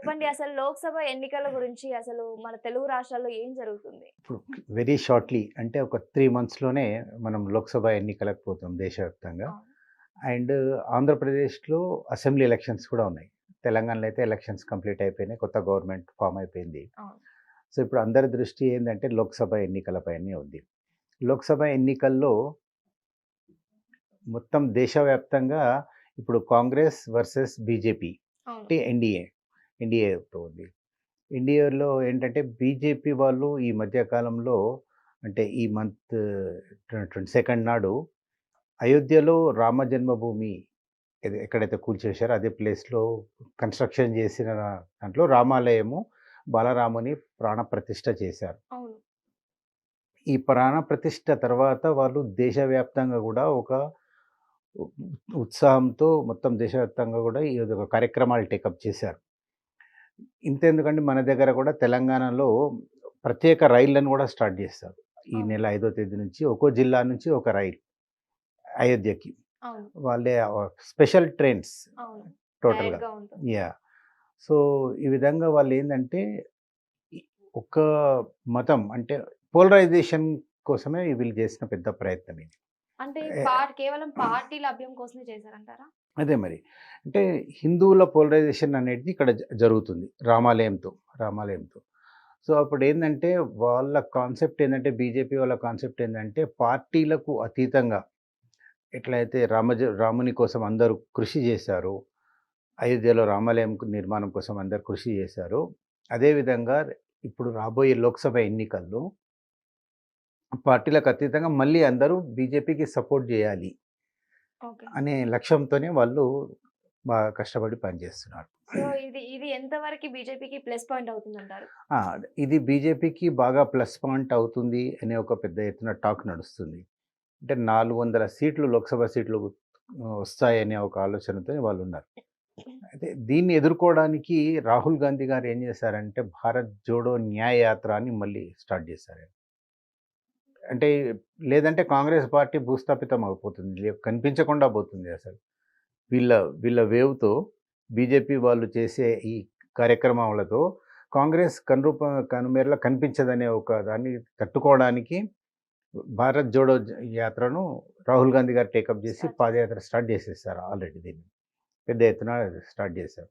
చెప్పండి. అసలు లోక్సభ ఎన్నికల గురించి అసలు మన తెలుగు రాష్ట్రాల్లో ఏం జరుగుతుంది? ఇప్పుడు వెరీ షార్ట్లీ అంటే ఒక త్రీ మంత్స్లోనే మనం లోక్సభ ఎన్నికలకు పోతాం దేశవ్యాప్తంగా. అండ్ ఆంధ్రప్రదేశ్లో అసెంబ్లీ ఎలక్షన్స్ కూడా ఉన్నాయి. తెలంగాణలో అయితే ఎలక్షన్స్ కంప్లీట్ అయిపోయినాయి. కొత్త గవర్నమెంట్ ఫామ్ అయిపోయింది. సో ఇప్పుడు అందరి దృష్టి ఏంటంటే లోక్సభ ఎన్నికలపైనే ఉంది. లోక్సభ ఎన్నికల్లో మొత్తం దేశవ్యాప్తంగా ఇప్పుడు కాంగ్రెస్ వర్సెస్ బీజేపీ అంటే ఎన్డీఏ. ఎన్డీఏతో ఉంది. ఎన్డీఏలో ఏంటంటే బీజేపీ వాళ్ళు ఈ మధ్య కాలంలో అంటే ఈ మంత్ ట్వంటీ సెకండ్ నాడు అయోధ్యలో రామ జన్మభూమి ఎక్కడైతే కూల్చేశారో అదే ప్లేస్లో కన్స్ట్రక్షన్ చేసిన దాంట్లో రామాలయము బాలరాముని ప్రాణప్రతిష్ఠ చేశారు. ఈ ప్రాణ ప్రతిష్ఠ తర్వాత వాళ్ళు దేశవ్యాప్తంగా కూడా ఒక ఉత్సాహంతో మొత్తం దేశవ్యాప్తంగా కూడా ఈ కార్యక్రమాలు టేకప్ చేశారు. ఇంతెందుకంటే మన దగ్గర కూడా తెలంగాణలో ప్రత్యేక రైళ్ళను కూడా స్టార్ట్ చేస్తారు. ఈ. నెల ఐదో తేదీ నుంచి ఒక్కో జిల్లా నుంచి ఒక రైలు అయోధ్యకి. వాళ్ళే స్పెషల్ ట్రైన్స్ టోటల్గా. యా. సో ఈ విధంగా వాళ్ళు ఏంటంటే ఒక మతం అంటే పోలరైజేషన్ కోసమే వీళ్ళు చేసిన పెద్ద ప్రయత్నం ఇది. అంటే కేవలం పార్టీ లభ్యం కోసమే చేశారంటారా? అదే మరి. అంటే హిందువుల పోలరైజేషన్ అనేది ఇక్కడ జ- జరుగుతుంది రామాలయంతో రామాలయంతో. సో అప్పుడు ఏంటంటే వాళ్ళ కాన్సెప్ట్ ఏంటంటే బీజేపీ వాళ్ళ కాన్సెప్ట్ ఏంటంటే పార్టీలకు అతీతంగా ఎట్లయితే రామజ రాముని కోసం అందరూ కృషి చేశారు అయోధ్యలో రామాలయం నిర్మాణం కోసం అందరు కృషి చేశారు అదేవిధంగా ఇప్పుడు రాబోయే లోక్సభ ఎన్నికల్లో పార్టీలకు అతీతంగా మళ్ళీ అందరూ బీజేపీకి సపోర్ట్ చేయాలి. అనే లక్ష్యంతోనే వాళ్ళు బాగా కష్టపడి పనిచేస్తున్నారు ఇది ఇది ఎంతవరకు బీజేపీకి ప్లస్ పాయింట్ అవుతుంది అంటారు ఇది బీజేపీకి బాగా ప్లస్ పాయింట్ అవుతుంది అనే ఒక పెద్ద ఎత్తున టాక్ నడుస్తుంది. అంటే నాలుగు వందల సీట్లు లోక్సభ సీట్లు వస్తాయనే ఒక ఆలోచనతో వాళ్ళు ఉన్నారు అయితే దీన్ని ఎదుర్కోవడానికి రాహుల్ గాంధీ గారు ఏం చేశారంటే భారత్ జోడో న్యాయ యాత్ర అని మళ్ళీ స్టార్ట్ చేశారు. అంటే లేదంటే కాంగ్రెస్ పార్టీ భూస్థాపితం అయిపోతుంది కనిపించకుండా పోతుంది అసలు. వీళ్ళ వీళ్ళ వేవ్తో బీజేపీ వాళ్ళు చేసే ఈ కార్యక్రమాలతో కాంగ్రెస్ కనురూప కనుమేరలా కనిపించదనే ఒక దాన్ని తట్టుకోవడానికి భారత్ జోడో యాత్రను రాహుల్ గాంధీ గారు టేకప్ చేసి పాదయాత్ర స్టార్ట్ చేసేసారు ఆల్రెడీ దీన్ని. పెద్ద ఎత్తున స్టార్ట్ చేశారు.